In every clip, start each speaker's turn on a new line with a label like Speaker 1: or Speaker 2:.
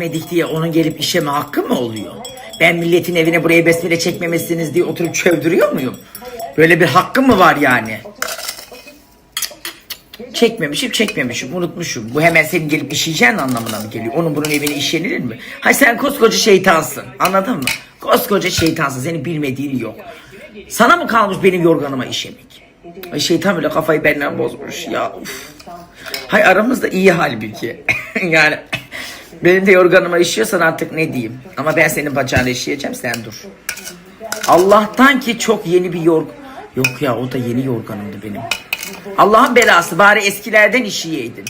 Speaker 1: çekmedik diye onun gelip işeme hakkı mı oluyor? Ben milletin evine buraya besmele çekmemesiniz diye oturup çövdürüyor muyum? Böyle bir hakkım mı var yani? Çekmemişim çekmemişim unutmuşum. Bu hemen senin gelip işeyeceğin anlamına mı geliyor? Onun bunun evine işlenilir mi? Hay sen koskoca şeytansın anladın mı? Koskoca şeytansın senin bilmediğin yok. Sana mı kalmış benim yorganıma işemek? Ay şeytan bile kafayı benden bozmuş ya. Uf. Hay aramızda iyi halbuki. yani benim de yorganıma işiyorsan artık ne diyeyim. Ama ben senin bacağına işleyeceğim sen dur. Allah'tan ki çok yeni bir yorg... Yok ya o da yeni yorganımdı benim. Allah'ın belası bari eskilerden işiyeydin.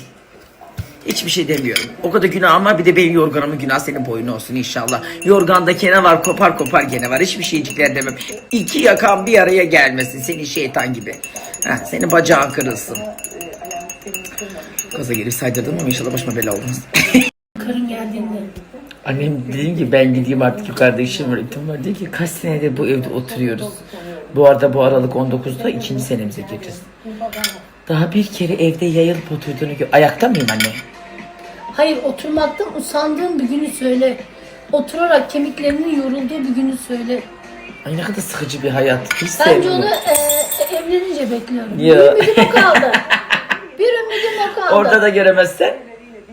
Speaker 1: Hiçbir şey demiyorum. O kadar günah ama bir de benim yorganımın günah senin boyun olsun inşallah. Yorganda kene var kopar kopar gene var. Hiçbir şeycikler demem. İki yakan bir araya gelmesin senin şeytan gibi. Heh, senin bacağın kırılsın. Gaza gelip saydırdın mı inşallah başıma bela olmaz.
Speaker 2: Geldiğinde.
Speaker 1: Annem dedim ki ben gideyim artık yukarıda işim var, itim var. Dedi ki kaç senedir bu evde oturuyoruz. Bu arada bu Aralık 19'da ikinci senemize gireceğiz. Daha bir kere evde yayılıp oturduğunu gör. Ayakta mıyım anne?
Speaker 2: Hayır oturmaktan usandığın bir günü söyle. Oturarak kemiklerinin yorulduğu bir günü söyle.
Speaker 1: Ay ne kadar sıkıcı bir hayat. Hiç
Speaker 2: Bence
Speaker 1: sevmiyorum.
Speaker 2: onu e, evlenince bekliyorum.
Speaker 1: Ya.
Speaker 2: Bir ümidim o kaldı. bir ümidim o kaldı.
Speaker 1: Orada da göremezsen.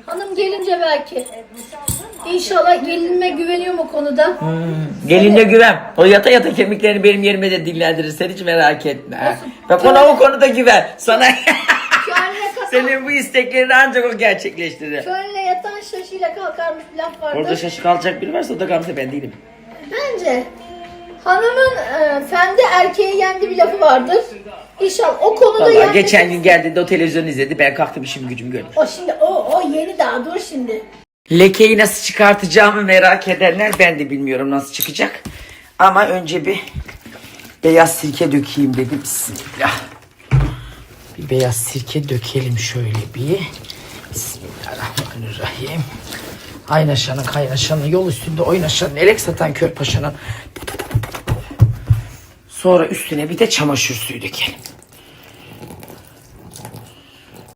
Speaker 2: Hanım gelince belki. İnşallah gelinime güveniyorum o konuda.
Speaker 1: Gelinle güven. O yata yata kemiklerini benim yerime de dinlendirir. Sen hiç merak etme. Bak ona o konuda güven. Sana senin bu isteklerini ancak o gerçekleştirir.
Speaker 2: körle yatan şaşıyla kalkarmış bir laf vardır.
Speaker 1: Orada şaşı kalacak biri varsa o da Gamze ben değilim.
Speaker 2: Bence hanımın e, fendi erkeği yendi bir lafı vardır. İnşallah o konuda
Speaker 1: Vallahi
Speaker 2: yendi.
Speaker 1: geçen gün geldiğinde o televizyon izledi. Ben kalktım işim gücüm gördüm.
Speaker 2: O şimdi o o yeni daha dur şimdi.
Speaker 1: Lekeyi nasıl çıkartacağımı merak edenler ben de bilmiyorum nasıl çıkacak. Ama önce bir beyaz sirke dökeyim dedim. Bismillah. Bir beyaz sirke dökelim şöyle bir. Bismillahirrahmanirrahim. Aynaşanın kaynaşanın yol üstünde oynaşanın elek satan kör paşanın. Sonra üstüne bir de çamaşır suyu dökelim.